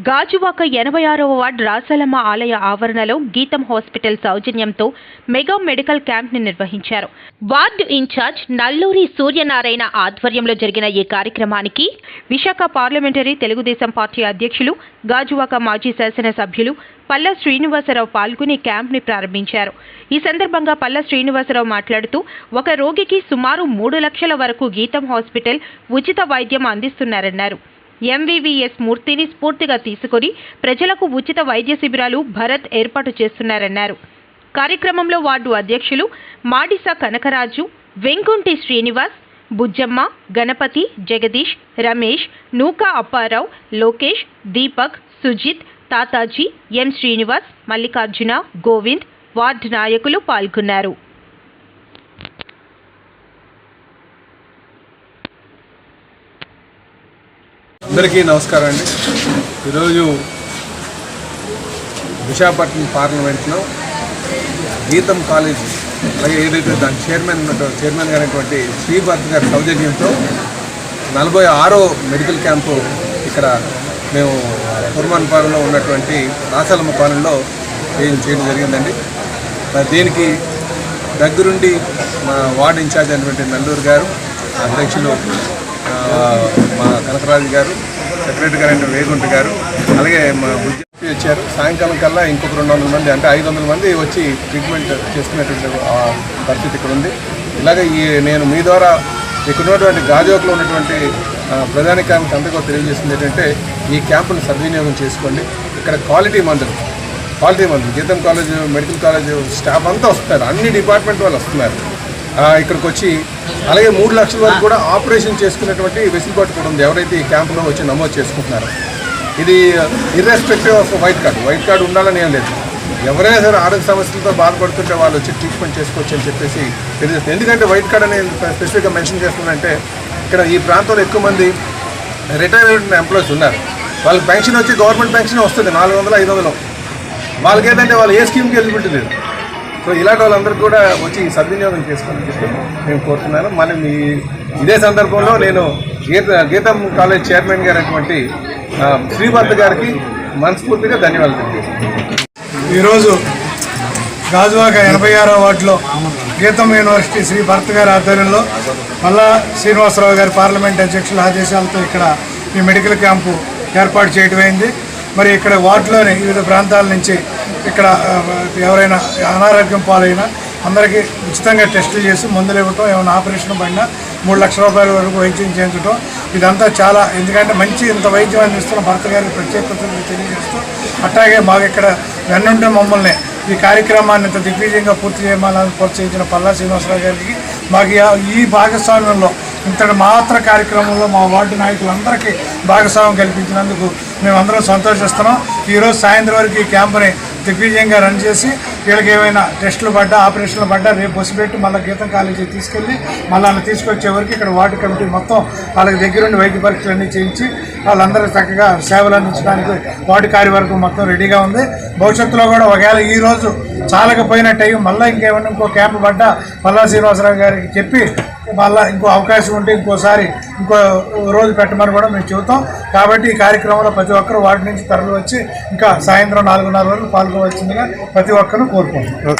గాజువాక ఎనభై ఆరవ వార్డు రాసలమ్మ ఆలయ ఆవరణలో గీతం హాస్పిటల్ సౌజన్యంతో మెగా మెడికల్ క్యాంప్ని నిర్వహించారు. వార్డు ఇన్ఛార్జ్ నల్లూరి సూర్యనారాయణ ఆధ్వర్యంలో జరిగిన ఈ కార్యక్రమానికి విశాఖ పార్లమెంటరీ తెలుగుదేశం పార్టీ అధ్యక్షులు గాజువాక మాజీ శాసనసభ్యులు పల్ల శ్రీనివాసరావు పాల్గొని క్యాంప్ని ప్రారంభించారు. ఈ సందర్భంగా పల్ల శ్రీనివాసరావు మాట్లాడుతూ ఒక రోగికి సుమారు మూడు లక్షల వరకు గీతం హాస్పిటల్ ఉచిత వైద్యం అందిస్తున్నారన్నారు. ఎంవీవీఎస్ మూర్తిని స్ఫూర్తిగా తీసుకొని ప్రజలకు ఉచిత వైద్య శిబిరాలు భరత్ ఏర్పాటు చేస్తున్నారన్నారు. కార్యక్రమంలో వార్డు అధ్యక్షులు మాడిస కనకరాజు వెంకుంటి శ్రీనివాస్ బుజ్జమ్మ గణపతి జగదీష్ రమేష్ నూకా అప్పారావు లోకేష్ దీపక్ సుజిత్ తాతాజీ ఎం శ్రీనివాస్ మల్లికార్జున గోవింద్ వార్డు నాయకులు పాల్గొన్నారు. అందరికీ నమస్కారం అండి. ఈరోజు విశాఖపట్నం పార్లమెంట్లో గీతం కాలేజ్ అలాగే ఏదైతే దాని చైర్మన్ ఉన్నటువంటి చైర్మన్ గారైనటువంటి శ్రీభర్త్ గారి సౌజన్యంతో నలభై ఆరో మెడికల్ క్యాంపు ఇక్కడ మేము కుర్మాన్పాలెంలో ఉన్నటువంటి రాసలమ్మ పాలెంలో చేయడం చేయడం జరిగిందండి. దీనికి దగ్గరుండి మా వార్డ్ ఇన్ఛార్జ్ అయినటువంటి నల్లూరు గారు అధ్యక్షులు మా కనకరాజు గారు సెక్రటరీ గారు అంటే వేగుంట గారు అలాగే మా బుజ్జి వచ్చారు. సాయంకాలం కల్లా ఇంకొక రెండు వందల మంది అంటే ఐదు వందల మంది వచ్చి ట్రీట్మెంట్ చేసుకునేటువంటి పరిస్థితి ఇక్కడ ఉంది. ఇలాగే ఈ నేను మీ ద్వారా ఇక్కడ ఉన్నటువంటి గాజోక్లో ఉన్నటువంటి ఆ, ప్రధానికానికి అంతగా తెలియజేసింది ఏంటంటే ఈ క్యాంపును సద్వినియోగం చేసుకోండి. ఇక్కడ క్వాలిటీ మందులు క్వాలిటీ మందులు గీతం కాలేజ్ మెడికల్ కాలేజ్ స్టాఫ్ అంతా వస్తున్నారు. అన్ని డిపార్ట్మెంట్ వాళ్ళు వస్తున్నారు. ఇక్కడికి వచ్చి అలాగే మూడు లక్షల వరకు కూడా ఆపరేషన్ చేసుకునేటువంటి వెసులుబాటు కూడా ఉంది. ఎవరైతే ఈ క్యాంపులో వచ్చి నమోదు చేసుకుంటున్నారో. ఇది irrespective of white card white card ఉండాలని ఏం లేదు. ఎవరైనా సరే ఆరోగ్య సమస్యలతో బాధపడుతుంటే వాళ్ళు వచ్చి ట్రీట్మెంట్ చేసుకోవచ్చు అని చెప్పేసి తెలియజేస్తుంది. ఎందుకంటే వైట్ కార్డ్ అనేది స్పెసిఫిక్గా మెన్షన్ చేస్తుందంటే ఇక్కడ ఈ ప్రాంతంలో ఎక్కువ మంది రిటైర్మెంట్ ఎంప్లాయీస్ ఉన్నారు. వాళ్ళకి పెన్షన్ వచ్చి గవర్నమెంట్ పెన్షన్ వస్తుంది నాలుగు వందలు ఐదు వందలు. వాళ్ళకి ఏంటంటే వాళ్ళు ఏ స్కీమ్కి ఎలిజిబిలిటీ లేదు. సో ఇలాంటి వాళ్ళందరూ కూడా వచ్చి సద్వినియోగం చేసుకోవాలని చెప్పి నేను కోరుతున్నాను. మళ్ళీ మీ ఇదే సందర్భంలో నేను గీత గీతం కాలేజ్ చైర్మన్ గారైనటువంటి ఆ, శ్రీభర్త గారికి మనస్ఫూర్తిగా ధన్యవాదాలు తెలియజేస్తున్నాను. ఈరోజు గాజువాక ఎనభై ఆరో వార్డులో గీతం యూనివర్సిటీ శ్రీ భరత్ గారి ఆధ్వర్యంలో మళ్ళా శ్రీనివాసరావు గారి పార్లమెంట్ అధ్యక్షుల ఆదేశాలతో ఇక్కడ ఈ మెడికల్ క్యాంపు ఏర్పాటు చేయటమైంది. మరి ఇక్కడ వార్డులోని వివిధ ప్రాంతాల నుంచి ఇక్కడ ఎవరైనా అనారోగ్యం పాలైనా అందరికీ ఉచితంగా టెస్టులు చేసి మందులు ఇవ్వటం ఏమైనా ఆపరేషన్ పడినా మూడు లక్షల రూపాయల వరకు వైద్యం చేయించడం ఇదంతా చాలా ఎందుకంటే మంచి ఇంత వైద్యం అందిస్తున్న భర్త గారికి ప్రత్యేకతను తెలియజేస్తూ అట్లాగే మాకు ఇక్కడ వెన్నుంటే మమ్మల్ని ఈ కార్యక్రమాన్ని ఇంత దిగ్విజయంగా పూర్తి చేయమని ప్రోత్సహించిన పల్లా శ్రీనివాసరావు గారికి మాకు ఈ- ఈ భాగస్వామ్యంలో ఇంతటి మాత్ర కార్యక్రమంలో మా వార్డు నాయకులందరికీ భాగస్వామ్యం కల్పించినందుకు మేమందరం సంతోషిస్తున్నాం. ఈరోజు సాయంత్రం వరకు ఈ క్యాంపుని దిగ్విజయంగా రన్ చేసి వీళ్ళకి ఏమైనా టెస్టులు పడ్డా ఆపరేషన్లు పడ్డా రేపు బస్సు పెట్టి మళ్ళీ గీతం కాలేజీ తీసుకెళ్ళి మళ్ళీ వాళ్ళని తీసుకొచ్చే వరకు ఇక్కడ వార్డు కమిటీ మొత్తం వాళ్ళకి దగ్గరుండి వైద్య పరీక్షలు అన్నీ చేయించి వాళ్ళందరూ చక్కగా సేవలు అందించడానికి వార్డు కార్యవర్గం మొత్తం రెడీగా ఉంది. భవిష్యత్తులో కూడా ఒకవేళ ఈ రోజు చాలకపోయిన టైం మళ్ళీ ఇంకేమైనా ఇంకో క్యాంపు పడ్డా పల్లా శ్రీనివాసరావు గారికి చెప్పి మళ్ళీ ఇంకో అవకాశం ఉంటే ఇంకోసారి ఇంకో రోజు పెట్టమని కూడా మేము చెబుతాం. కాబట్టి ఈ కార్యక్రమంలో ప్రతి ఒక్కరు వాటి నుంచి తరలి వచ్చి ఇంకా సాయంత్రం నాలుగున్నర వరకు పాల్గొవచ్చిందిగా ప్రతి ఒక్కరూ కోరుకుంటున్నాం.